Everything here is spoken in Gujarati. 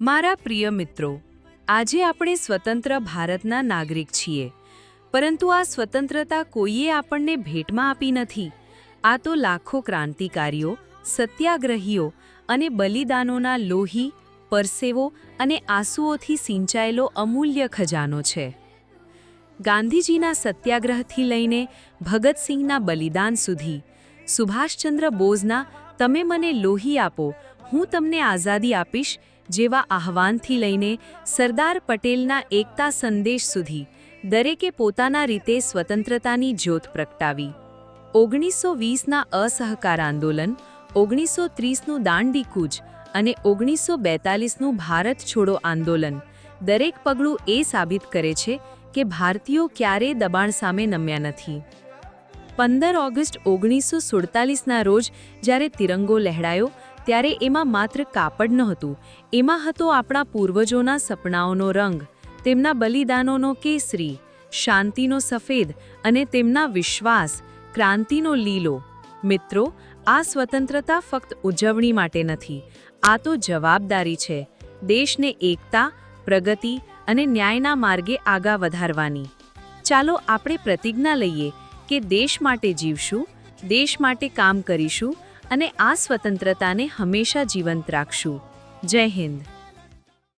મારા પ્રિય મિત્રો, આજે આપણે સ્વતંત્ર ભારતના નાગરિક છીએ, પરંતુ આ સ્વતંત્રતા કોઈએ આપણને ભેટમાં આપી નથી. આ તો લાખો ક્રાંતિકારીઓ, સત્યાગ્રહીઓ અને બલિદાનોના લોહી, પરસેવો અને આંસુઓથી સિંચાયેલો અમૂલ્ય ખજાનો છે. ગાંધીજીના સત્યાગ્રહથી લઈને ભગતસિંહના બલિદાન સુધી, સુભાષચંદ્ર બોઝના તમે મને લોહી આપો, હું તમને આઝાદી આપીશ જેવા આહવાનથી લઈને સરદાર પટેલના એકતા સંદેશ સુધી દરેકે પોતાના રીતે સ્વતંત્રતાની જ્યોત પ્રગટાવી. ઓગણીસો વીસના અસહકાર આંદોલન, ઓગણીસો ત્રીસનું દાંડી કૂચ અને ઓગણીસો બેતાલીસનું ભારત છોડો આંદોલન દરેક પગલું એ સાબિત કરે છે કે ભારતીયો ક્યારેય દબાણ સામે નમ્યા નથી. પંદર ઓગસ્ટ ઓગણીસો સુડતાલીસના રોજ જ્યારે તિરંગો લહેરાયો ત્યારે એમાં માત્ર કાપડ નહોતું. એમાં હતો આપણા પૂર્વજોના સપનાઓનો રંગ, તેમના બલિદાનોનો કેસરી, શાંતિનો સફેદ અને તેમના વિશ્વાસ, ક્રાંતિનો લીલો. મિત્રો, આ સ્વતંત્રતા ફક્ત ઉજવણી માટે નથી, આ તો જવાબદારી છે. દેશને એકતા, પ્રગતિ અને ન્યાયના માર્ગે આગા વધારવાની. ચાલો આપણે પ્રતિજ્ઞા લઈએ કે દેશ માટે જીવશું, દેશ માટે કામ કરીશું અને આ સ્વતંત્રતાને હંમેશા જીવંત રાખશું. જય હિન્દ.